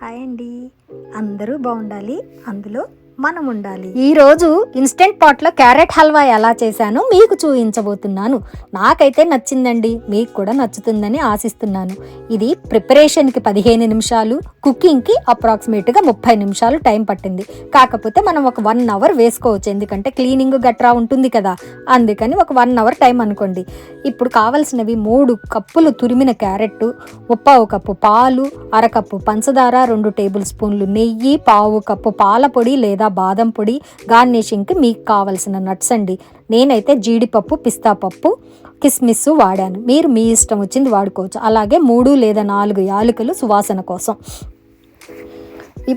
Hi అండి. అందరూ బాగుండాలి. అందులో మనం ఉండాలి ఈ రోజు ఇన్స్టెంట్ పాట్లో క్యారెట్ హల్వా ఎలా చేశానో మీకు చూపించబోతున్నాను నాకైతే నచ్చిందండి. మీకు కూడా నచ్చుతుందని ఆశిస్తున్నాను. ఇది ప్రిపరేషన్కి పదిహేను నిమిషాలు కుకింగ్కి అప్రాక్సిమేట్గా ముప్పై నిమిషాలు టైం పట్టింది. కాకపోతే మనం ఒక వన్ అవర్ వేసుకోవచ్చు. ఎందుకంటే క్లీనింగ్ గట్రా ఉంటుంది కదా. అందుకని ఒక వన్ అవర్ టైం అనుకోండి. ఇప్పుడు కావలసినవి మూడు కప్పులు తురిమిన క్యారెట్ ముప్పావు కప్పు పాలు అరకప్పు పంచదార రెండు టేబుల్ స్పూన్లు నెయ్యి పావు కప్పు పాల పొడి లేదా బాదం పొడి గార్నిషింగ్కి మీకు కావలసిన నట్స్ అండి. నేనైతే జీడిపప్పు పిస్తా పప్పు కిస్మిస్ వాడాను. మీరు మీ ఇష్టం వచ్చింది వాడుకోవచ్చు. అలాగే మూడు లేదా నాలుగు యాలకులు సువాసన కోసం.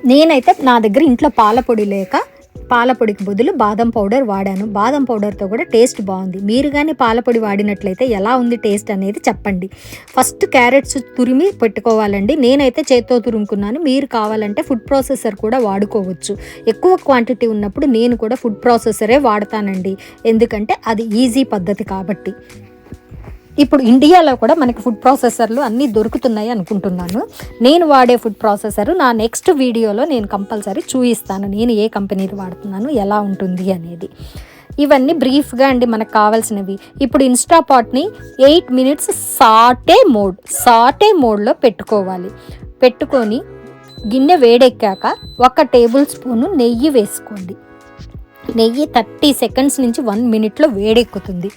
నేనైతే నా దగ్గర ఇంట్లో పాల పొడి లేక పాల పొడికి బదులు బాదం పౌడర్ వాడాను. బాదం పౌడర్తో కూడా టేస్ట్ బాగుంది. మీరు కానీ పాలపొడి వాడినట్లయితే ఎలా ఉంది టేస్ట్ అనేది చెప్పండి. ఫస్ట్ క్యారెట్స్ తురిమి పెట్టుకోవాలండి. నేనైతే చేత్తో తురుముకున్నాను. మీరు కావాలంటే ఫుడ్ ప్రాసెసర్ కూడా వాడుకోవచ్చు. ఎక్కువ క్వాంటిటీ ఉన్నప్పుడు నేను కూడా ఫుడ్ ప్రాసెసరే వాడతానండి. ఎందుకంటే అది ఈజీ పద్ధతి కాబట్టి. ఇప్పుడు ఇండియాలో కూడా మనకి ఫుడ్ ప్రాసెసర్లు అన్నీ దొరుకుతున్నాయి అనుకుంటున్నాను. నేను వాడే ఫుడ్ ప్రాసెసర్ నా నెక్స్ట్ వీడియోలో నేను కంపల్సరీ చూపిస్తాను. నేను ఏ కంపెనీది వాడుతున్నాను ఎలా ఉంటుంది అనేది. ఇవన్నీ బ్రీఫ్గా అండి మనకు కావాల్సినవి. ఇప్పుడు ఇన్స్టాపాట్ని eight minutes saute mode saute మోడ్లో పెట్టుకోవాలి. పెట్టుకొని గిన్నె వేడెక్కాక ఒక టేబుల్ స్పూను నెయ్యి వేసుకోండి. నెయ్యి థర్టీ సెకండ్స్ నుంచి వన్ మినిట్లో వేడెక్కుతుంది.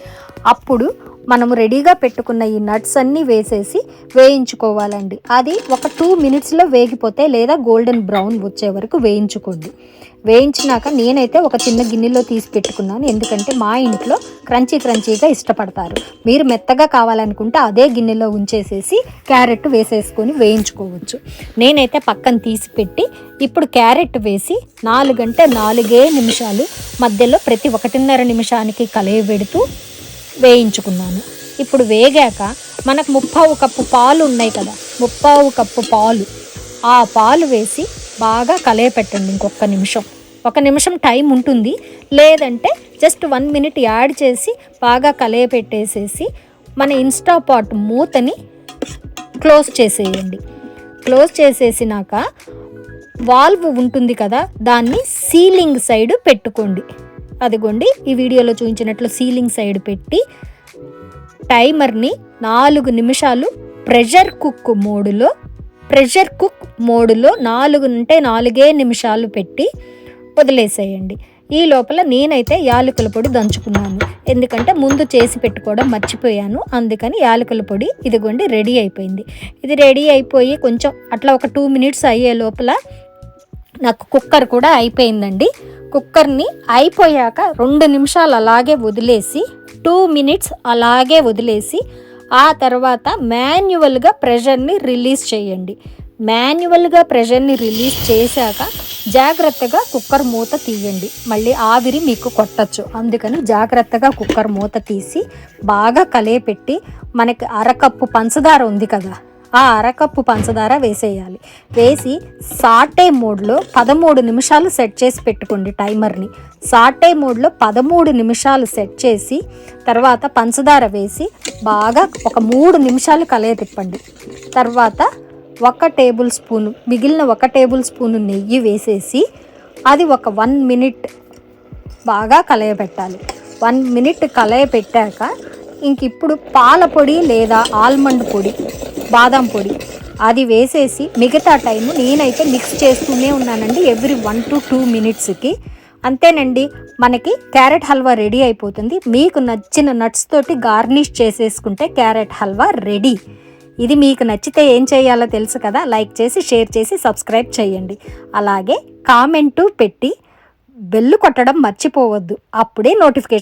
అప్పుడు మనము రెడీగా పెట్టుకున్న ఈ నట్స్ అన్నీ వేసేసి వేయించుకోవాలండి. అది ఒక టూ మినిట్స్లో వేగిపోతే లేదా గోల్డెన్ బ్రౌన్ వచ్చే వరకు వేయించుకోండి. వేయించినాక నేనైతే ఒక చిన్న గిన్నెలో తీసి పెట్టుకున్నాను. ఎందుకంటే మా ఇంట్లో క్రంచీ క్రంచీగా ఇష్టపడతారు. మీరు మెత్తగా కావాలనుకుంటే అదే గిన్నెలో ఉంచేసేసి క్యారెట్ వేసేసుకొని వేయించుకోవచ్చు. నేనైతే పక్కన తీసి పెట్టి ఇప్పుడు క్యారెట్ వేసి నాలుగంటే నాలుగే నిమిషాలు మధ్యలో ప్రతి ఒకటిన్నర నిమిషానికి కలయి పెడుతూ వేయించుకున్నాను. ఇప్పుడు వేగాక మనకు ముప్పావు కప్పు పాలు ఉన్నాయి కదా ముప్పావు కప్పు పాలు. ఆ పాలు వేసి బాగా కలయపెట్టండి ఇంకొక నిమిషం. ఒక నిమిషం టైం ఉంటుంది లేదంటే జస్ట్ వన్ మినిట్ యాడ్ చేసి బాగా కలయపెట్టేసేసి మన ఇన్స్టా పాట్ మూతని క్లోజ్ చేసేయండి. క్లోజ్ చేసేసినాక వాల్వ్ ఉంటుంది కదా దాన్ని సీలింగ్ సైడ్ పెట్టుకోండి. అదిగోండి ఈ వీడియోలో చూపించినట్లు సీలింగ్ సైడ్ పెట్టి టైమర్ని నాలుగు నిమిషాలు ప్రెషర్ కుక్ మోడులో ప్రెషర్ కుక్ మోడులో నాలుగు అంటే నాలుగే నిమిషాలు పెట్టి వదిలేసేయండి. ఈ లోపల నేనైతే యాలకుల పొడి దంచుకున్నాను. ఎందుకంటే ముందు చేసి పెట్టుకోవడం మర్చిపోయాను. అందుకని యాలకుల పొడి ఇదిగోండి రెడీ అయిపోయింది. ఇది రెడీ అయిపోయి కొంచెం అట్లా ఒక టూ మినిట్స్ అయ్యే లోపల నాకు కుక్కర్ కూడా అయిపోయిందండి. కుక్కర్ని అయిపోయాక రెండు నిమిషాలు అలాగే వదిలేసి టూ మినిట్స్ అలాగే వదిలేసి ఆ తర్వాత మాన్యువల్గా ప్రెషర్ని రిలీజ్ చేయండి. మాన్యువల్గా ప్రెషర్ని రిలీజ్ చేశాక జాగ్రత్తగా కుక్కర్ మూత తీయండి. మళ్ళీ ఆవిరి మీకు కొట్టచ్చు. అందుకని జాగ్రత్తగా కుక్కర్ మూత తీసి బాగా కలయపెట్టి మనకి అరకప్పు పంచదార ఉంది కదా ఆ అరకప్పు పంచదార వేసేయాలి. వేసి సాటే మోడ్లో పదమూడు నిమిషాలు సెట్ చేసి పెట్టుకోండి టైమర్ని. సాటే మోడ్లో పదమూడు నిమిషాలు సెట్ చేసి తర్వాత పంచదార వేసి బాగా ఒక మూడు నిమిషాలు కలయ తిప్పండి. తర్వాత ఒక టేబుల్ స్పూను మిగిలిన ఒక టేబుల్ స్పూను నెయ్యి వేసేసి అది ఒక వన్ మినిట్ బాగా కలయపెట్టాలి వన్ మినిట్ కలయపెట్టాక ఇంక ఇప్పుడు పాల పొడి లేదా ఆల్మండ్ పొడి బాదం పొడి. అది వేసేసి మిగతా టైం నేనైతే మిక్స్ చేస్తూనే ఉన్నానండి ఎవ్రీ వన్ టు టూ మినిట్స్కి అంతేనండి మనకి క్యారెట్ హల్వా రెడీ అయిపోతుంది. మీకు నచ్చిన నట్స్ తోటి గార్నిష్ చేసేసుకుంటే క్యారెట్ హల్వా రెడీ ఇది మీకు నచ్చితే ఏం చేయాలో తెలుసు కదా? లైక్ చేసి షేర్ చేసి సబ్స్క్రైబ్ చేయండి. అలాగే కామెంటు పెట్టి బెల్లు కొట్టడం మర్చిపోవద్దు. అప్పుడే నోటిఫికేషన్